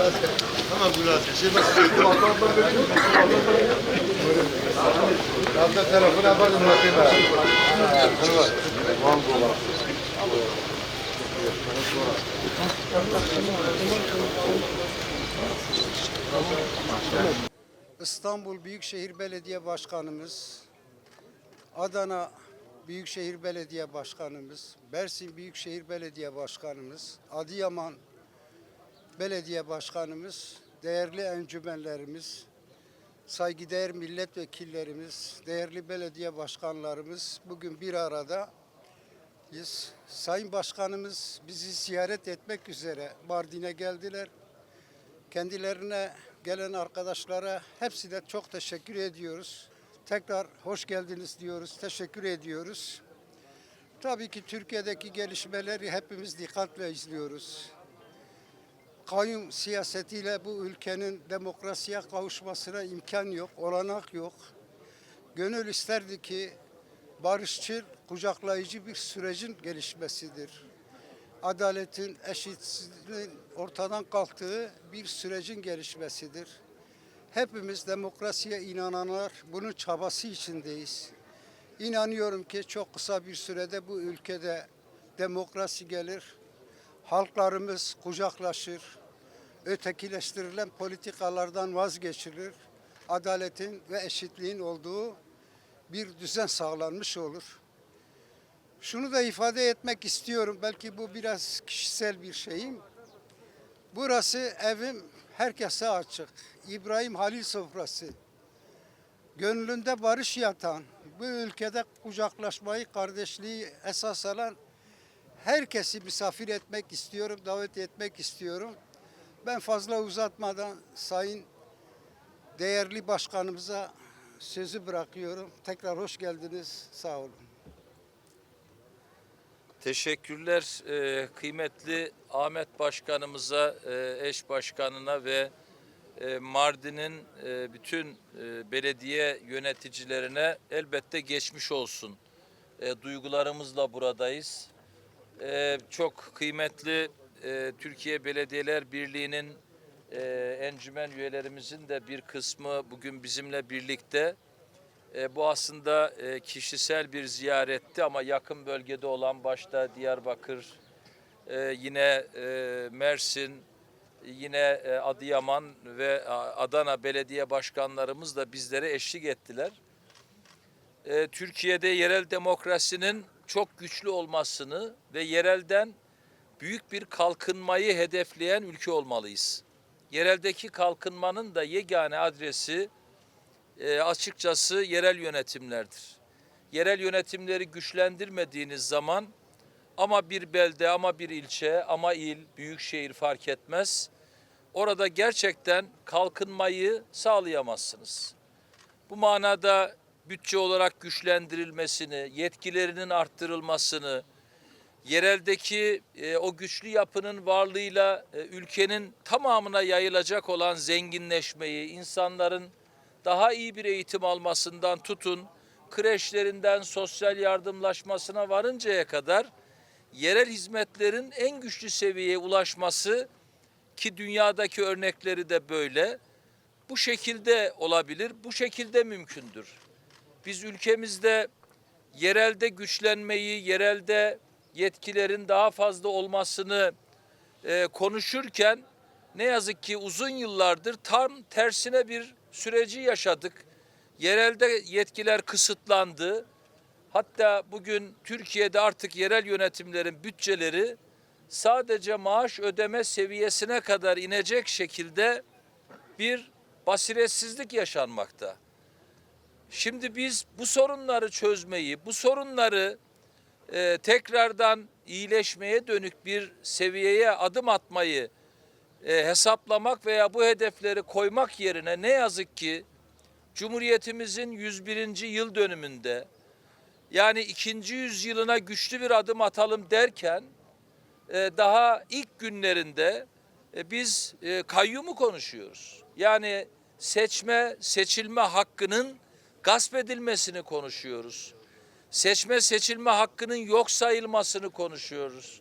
Tamam Bülent. Şey bak. Abla telefonu yapardım bakayım ben. İstanbul Büyükşehir Belediye Başkanımız, Adana Büyükşehir Belediye Başkanımız, Bersin Büyükşehir Belediye Başkanımız, Adıyaman Belediye Başkanımız, değerli encümenlerimiz, saygıdeğer milletvekillerimiz, değerli belediye başkanlarımız bugün bir arada biz Sayın Başkanımız bizi ziyaret etmek üzere Mardin'e geldiler. Kendilerine gelen arkadaşlara hepsine çok teşekkür ediyoruz. Tekrar hoş geldiniz diyoruz, teşekkür ediyoruz. Tabii ki Türkiye'deki gelişmeleri hepimiz dikkatle izliyoruz. Kayyum siyasetiyle bu ülkenin demokrasiye kavuşmasına imkan yok, olanak yok. Gönül isterdi ki barışçıl, kucaklayıcı bir sürecin gelişmesidir adaletin, eşitsizliğin ortadan kalktığı bir sürecin gelişmesidir. Hepimiz demokrasiye inananlar bunun çabası içindeyiz. İnanıyorum ki çok kısa bir sürede bu ülkede demokrasi gelir. Halklarımız kucaklaşır. Ötekileştirilen politikalardan vazgeçilir. Adaletin ve eşitliğin olduğu bir düzen sağlanmış olur. Şunu da ifade etmek istiyorum. Belki bu biraz kişisel bir şeyim. Burası evim herkese açık. İbrahim Halil sofrası. Gönlünde barış yatan, bu ülkede kucaklaşmayı, kardeşliği esas alan herkesi misafir etmek istiyorum, davet etmek istiyorum. Ben fazla uzatmadan Sayın değerli başkanımıza sözü bırakıyorum. Tekrar hoş geldiniz. Sağ olun. Teşekkürler Ee, kıymetli Ahmet Başkanımıza, e, eş başkanına ve e, Mardin'in e, bütün e, belediye yöneticilerine elbette geçmiş olsun. E, duygularımızla buradayız. E, çok kıymetli e, Türkiye Belediyeler Birliği'nin e, encümen üyelerimizin de bir kısmı bugün bizimle birlikte. E, bu aslında e, kişisel bir ziyaretti ama yakın bölgede olan başta Diyarbakır, e, yine e, Mersin, yine e, Adıyaman ve Adana belediye başkanlarımız da bizlere eşlik ettiler. E, Türkiye'de yerel demokrasinin çok güçlü olmasını ve yerelden büyük bir kalkınmayı hedefleyen ülke olmalıyız. Yereldeki kalkınmanın da yegane adresi e, açıkçası yerel yönetimlerdir. Yerel yönetimleri güçlendirmediğiniz zaman ama bir belde ama bir ilçe ama il, büyük şehir fark etmez. Orada gerçekten kalkınmayı sağlayamazsınız. Bu manada bütçe olarak güçlendirilmesini, yetkilerinin arttırılmasını, yereldeki e, o güçlü yapının varlığıyla e, ülkenin tamamına yayılacak olan zenginleşmeyi, insanların daha iyi bir eğitim almasından tutun, kreşlerinden sosyal yardımlaşmasına varıncaya kadar yerel hizmetlerin en güçlü seviyeye ulaşması ki dünyadaki örnekleri de böyle bu şekilde olabilir, bu şekilde mümkündür. Biz ülkemizde yerelde güçlenmeyi, yerelde yetkilerin daha fazla olmasını e, konuşurken ne yazık ki uzun yıllardır tam tersine bir süreci yaşadık. Yerelde yetkiler kısıtlandı. Hatta bugün Türkiye'de artık yerel yönetimlerin bütçeleri sadece maaş ödeme seviyesine kadar inecek şekilde bir basiretsizlik yaşanmakta. Şimdi biz bu sorunları çözmeyi, bu sorunları e, tekrardan iyileşmeye dönük bir seviyeye adım atmayı e, hesaplamak veya bu hedefleri koymak yerine ne yazık ki Cumhuriyetimizin 101. yıl dönümünde yani ikinci yüzyılına güçlü bir adım atalım derken e, daha ilk günlerinde e, biz e, kayyumu konuşuyoruz. Yani seçme, seçilme hakkının gasp edilmesini konuşuyoruz. Seçme seçilme hakkının yok sayılmasını konuşuyoruz.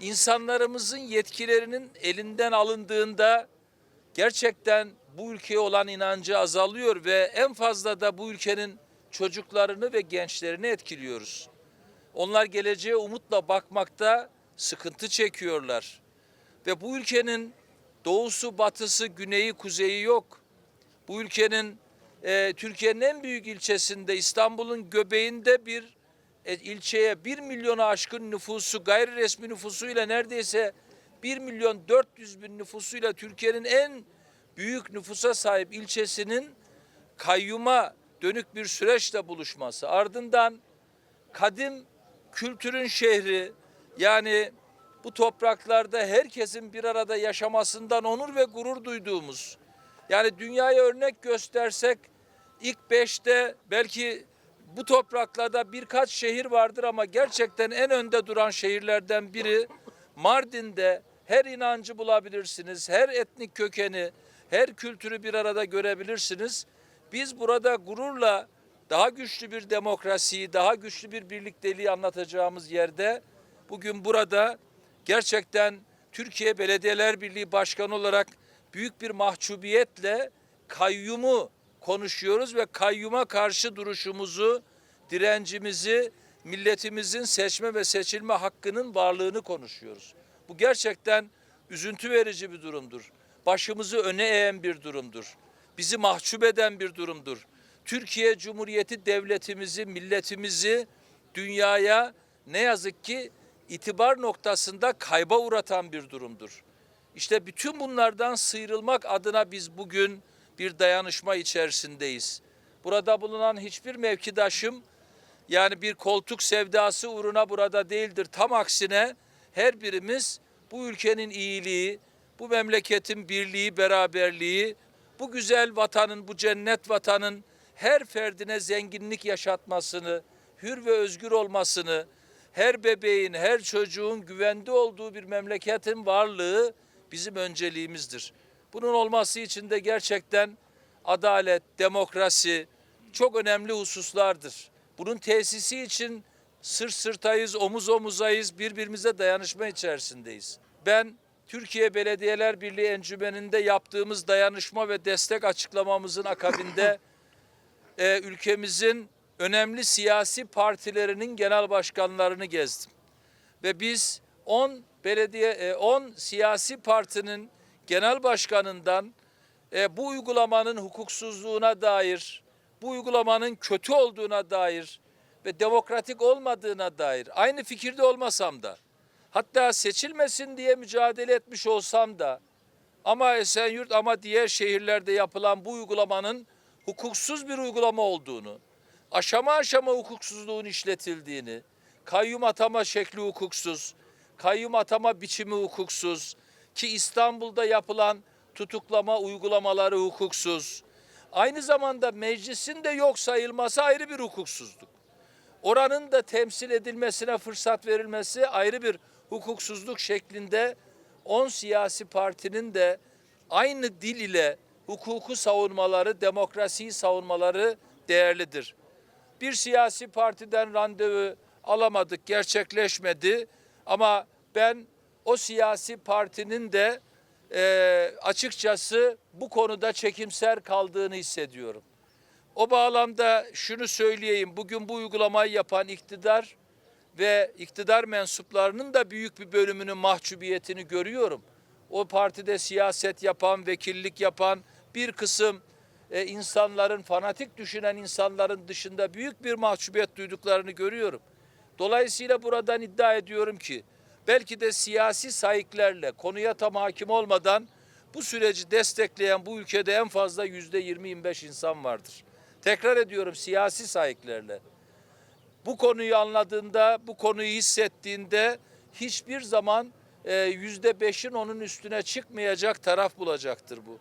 İnsanlarımızın yetkilerinin elinden alındığında gerçekten bu ülkeye olan inancı azalıyor ve en fazla da bu ülkenin çocuklarını ve gençlerini etkiliyoruz. Onlar geleceğe umutla bakmakta sıkıntı çekiyorlar. Ve bu ülkenin doğusu, batısı, güneyi, kuzeyi yok. Bu ülkenin e, Türkiye'nin en büyük ilçesinde İstanbul'un göbeğinde bir e, ilçeye 1 milyonu aşkın nüfusu gayri resmi nüfusuyla neredeyse 1 milyon 400 bin nüfusuyla Türkiye'nin en büyük nüfusa sahip ilçesinin kayyuma dönük bir süreçle buluşması. Ardından kadim kültürün şehri yani bu topraklarda herkesin bir arada yaşamasından onur ve gurur duyduğumuz yani dünyaya örnek göstersek ilk beşte belki bu topraklarda birkaç şehir vardır ama gerçekten en önde duran şehirlerden biri Mardin'de her inancı bulabilirsiniz, her etnik kökeni, her kültürü bir arada görebilirsiniz. Biz burada gururla daha güçlü bir demokrasiyi, daha güçlü bir birlikteliği anlatacağımız yerde bugün burada gerçekten Türkiye Belediyeler Birliği Başkanı olarak büyük bir mahcubiyetle kayyumu konuşuyoruz ve kayyuma karşı duruşumuzu, direncimizi, milletimizin seçme ve seçilme hakkının varlığını konuşuyoruz. Bu gerçekten üzüntü verici bir durumdur. Başımızı öne eğen bir durumdur. Bizi mahcup eden bir durumdur. Türkiye Cumhuriyeti devletimizi, milletimizi dünyaya ne yazık ki itibar noktasında kayba uğratan bir durumdur. İşte bütün bunlardan sıyrılmak adına biz bugün bir dayanışma içerisindeyiz. Burada bulunan hiçbir mevkidaşım yani bir koltuk sevdası uğruna burada değildir. Tam aksine her birimiz bu ülkenin iyiliği, bu memleketin birliği, beraberliği, bu güzel vatanın, bu cennet vatanın her ferdine zenginlik yaşatmasını, hür ve özgür olmasını, her bebeğin, her çocuğun güvende olduğu bir memleketin varlığı bizim önceliğimizdir. Bunun olması için de gerçekten adalet, demokrasi çok önemli hususlardır. Bunun tesisi için sırt sırtayız, omuz omuzayız, birbirimize dayanışma içerisindeyiz. Ben Türkiye Belediyeler Birliği Encümeni'nde yaptığımız dayanışma ve destek açıklamamızın akabinde e, ülkemizin önemli siyasi partilerinin genel başkanlarını gezdim. Ve biz 10 belediye e, 10 siyasi partinin genel başkanından e, bu uygulamanın hukuksuzluğuna dair, bu uygulamanın kötü olduğuna dair ve demokratik olmadığına dair aynı fikirde olmasam da hatta seçilmesin diye mücadele etmiş olsam da ama Esenyurt ama diğer şehirlerde yapılan bu uygulamanın hukuksuz bir uygulama olduğunu, aşama aşama hukuksuzluğun işletildiğini, kayyum atama şekli hukuksuz, kayyum atama biçimi hukuksuz ki İstanbul'da yapılan tutuklama uygulamaları hukuksuz. Aynı zamanda meclisin de yok sayılması ayrı bir hukuksuzluk. Oranın da temsil edilmesine fırsat verilmesi ayrı bir hukuksuzluk şeklinde 10 siyasi partinin de aynı dil ile hukuku savunmaları, demokrasiyi savunmaları değerlidir. Bir siyasi partiden randevu alamadık, gerçekleşmedi. Ama ben o siyasi partinin de e, açıkçası bu konuda çekimser kaldığını hissediyorum. O bağlamda şunu söyleyeyim. Bugün bu uygulamayı yapan iktidar ve iktidar mensuplarının da büyük bir bölümünün mahcubiyetini görüyorum. O partide siyaset yapan, vekillik yapan bir kısım e, insanların, fanatik düşünen insanların dışında büyük bir mahcubiyet duyduklarını görüyorum. Dolayısıyla buradan iddia ediyorum ki belki de siyasi sahiplerle konuya tam hakim olmadan bu süreci destekleyen bu ülkede en fazla yüzde 20-25 insan vardır. Tekrar ediyorum siyasi sahiplerle. Bu konuyu anladığında, bu konuyu hissettiğinde hiçbir zaman e, yüzde beşin onun üstüne çıkmayacak taraf bulacaktır bu.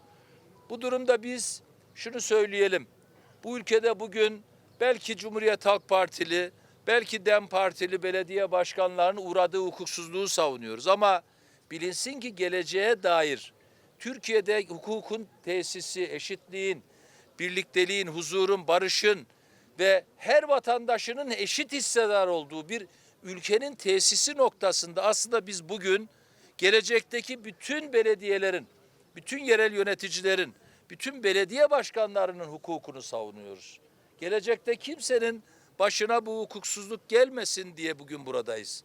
Bu durumda biz şunu söyleyelim. Bu ülkede bugün belki Cumhuriyet Halk Partili, belki DEM Partili belediye başkanlarının uğradığı hukuksuzluğu savunuyoruz. Ama bilinsin ki geleceğe dair Türkiye'de hukukun tesisi, eşitliğin, birlikteliğin, huzurun, barışın ve her vatandaşının eşit hissedar olduğu bir ülkenin tesisi noktasında aslında biz bugün gelecekteki bütün belediyelerin bütün yerel yöneticilerin, bütün belediye başkanlarının hukukunu savunuyoruz. Gelecekte kimsenin başına bu hukuksuzluk gelmesin diye bugün buradayız.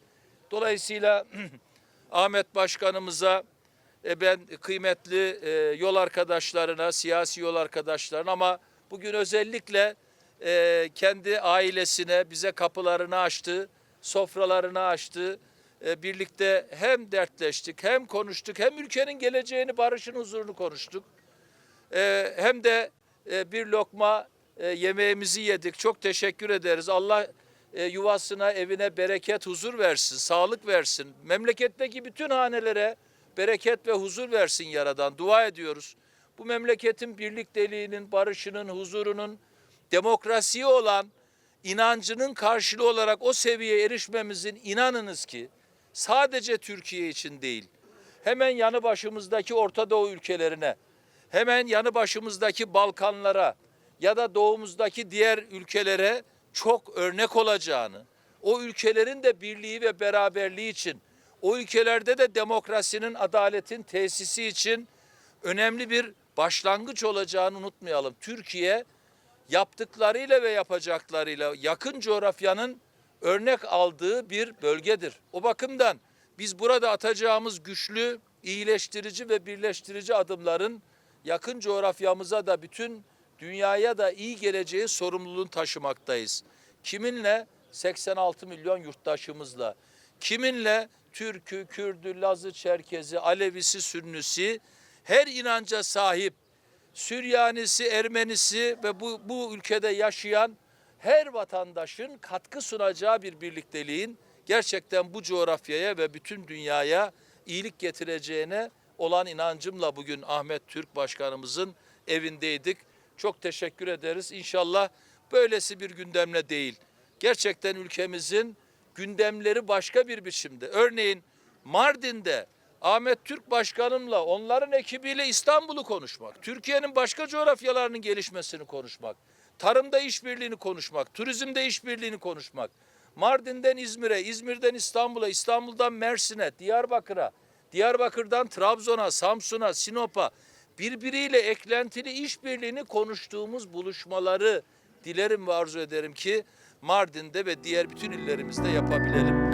Dolayısıyla Ahmet Başkanımıza e, ben kıymetli e, yol arkadaşlarına, siyasi yol arkadaşlarına ama bugün özellikle e, kendi ailesine bize kapılarını açtı, sofralarını açtı. E, birlikte hem dertleştik, hem konuştuk, hem ülkenin geleceğini, barışın, huzurunu konuştuk. E, hem de e, bir lokma e, yemeğimizi yedik. Çok teşekkür ederiz. Allah e, yuvasına, evine bereket, huzur versin, sağlık versin. Memleketteki bütün hanelere bereket ve huzur versin Yaradan. Dua ediyoruz. Bu memleketin birlikteliğinin, barışının, huzurunun, demokrasiye olan inancının karşılığı olarak o seviyeye erişmemizin inanınız ki sadece Türkiye için değil, hemen yanı başımızdaki Orta Doğu ülkelerine, hemen yanı başımızdaki Balkanlara ya da doğumuzdaki diğer ülkelere çok örnek olacağını, o ülkelerin de birliği ve beraberliği için, o ülkelerde de demokrasinin, adaletin tesisi için önemli bir başlangıç olacağını unutmayalım. Türkiye yaptıklarıyla ve yapacaklarıyla yakın coğrafyanın örnek aldığı bir bölgedir. O bakımdan biz burada atacağımız güçlü, iyileştirici ve birleştirici adımların yakın coğrafyamıza da bütün dünyaya da iyi geleceği sorumluluğunu taşımaktayız. Kiminle? 86 milyon yurttaşımızla. Kiminle? Türk'ü, Kürd'ü, Laz'ı, Çerkez'i, Alevisi, Sünnüsü her inanca sahip Süryanisi, Ermenisi ve bu, bu ülkede yaşayan her vatandaşın katkı sunacağı bir birlikteliğin gerçekten bu coğrafyaya ve bütün dünyaya iyilik getireceğine olan inancımla bugün Ahmet Türk Başkanımızın evindeydik. Çok teşekkür ederiz. İnşallah böylesi bir gündemle değil. Gerçekten ülkemizin gündemleri başka bir biçimde. Örneğin Mardin'de Ahmet Türk Başkanımla onların ekibiyle İstanbul'u konuşmak, Türkiye'nin başka coğrafyalarının gelişmesini konuşmak, tarımda işbirliğini konuşmak, turizmde işbirliğini konuşmak, Mardin'den İzmir'e, İzmir'den İstanbul'a, İstanbul'dan Mersin'e, Diyarbakır'a, Diyarbakır'dan Trabzon'a, Samsun'a, Sinop'a birbiriyle eklentili işbirliğini konuştuğumuz buluşmaları dilerim ve arzu ederim ki Mardin'de ve diğer bütün illerimizde yapabilelim.